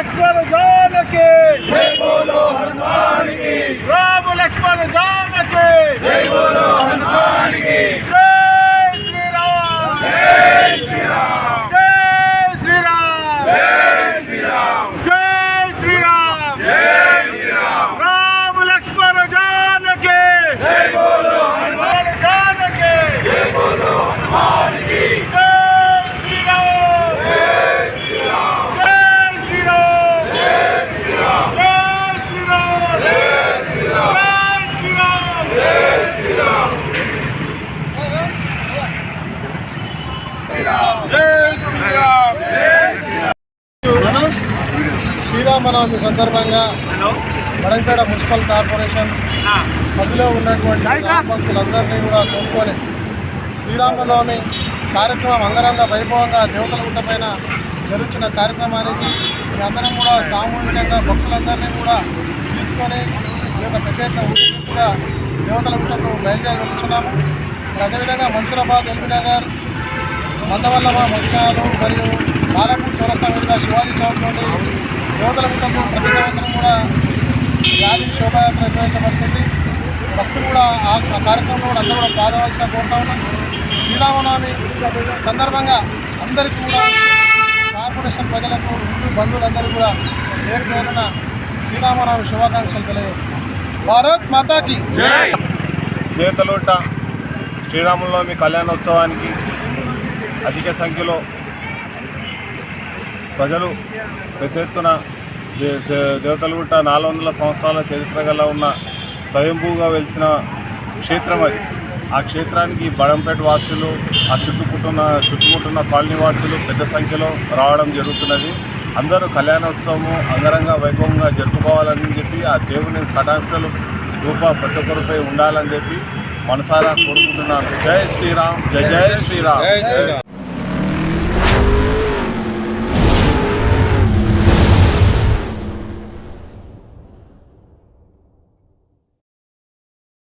Let's go, let's go. Sri Rama Navami సందర్భంగా Madampeta municipal corporation మధ్యలో ఉన్నటువంటి గ్రామస్తులందరినీ కూడా కోరుకొని శ్రీరామనవమి కార్యక్రమం అంగరంగ వైభవంగా దేవతల గుట్ట పైన జరుగుతున్న కార్యక్రమానికి మీ అందరం కూడా సామూహికంగా భక్తులందరినీ కూడా తీసుకొని ఈ యొక్క పెద్ద ఎత్తున ఊరేగింపుగా దేవతల గుట్టకు బయలుదేరి వెళ్తున్నాము మరి అదేవిధంగా మంచురాబాద్ ఎల్బీనగర్ మందవల్లమ మొత్తాలు మరియు బాలపూర్ చౌరస్తా మీదుగా శివాజీ చౌక్ నుండి యువతల గుట్టకు ప్రతి సంవత్సరం కూడా ర్యాలీ శోభాయాత్ర నిర్వహించబడుతుంది. భక్తులు కూడా ఆ కార్యక్రమంలో కూడా అందరూ కూడా పాల్గొనాల్సిన కోరుతా ఉన్నాం. శ్రీరామనవమి సందర్భంగా అందరికీ కూడా కార్పొరేషన్ ప్రజలకు హిందూ బంధువులందరూ కూడా పేరు పేరున శ్రీరామనవమి శుభాకాంక్షలు తెలియజేస్తున్నాం. భారత్ మాతాకి దేవతలోట శ్రీరాములనవమి కళ్యాణోత్సవానికి అధిక సంఖ్యలో ప్రజలు పెద్ద ఎత్తున దే- సే- దేవతలగుట్ట నాలుగు వందల సంవత్సరాల చరిత్ర గల ఉన్న స్వయంభూగా వెలిసిన క్షేత్రం అది. ఆ క్షేత్రానికి బడంపేట వాసులు ఆ చుట్టుముట్టున్న చుట్టుముట్టున్న కాలనీ వాసులు పెద్ద సంఖ్యలో రావడం జరుగుతున్నది. అందరూ కళ్యాణోత్సవము అంగరంగ వైభవంగా జరుపుకోవాలని చెప్పి ఆ దేవుని కటాక్షలు రూప ప్రతి ఒక్కరిపై ఉండాలని చెప్పి మనసారా కోరుకుంటున్నాను. జై శ్రీరామ్ జై జై శ్రీరామ్.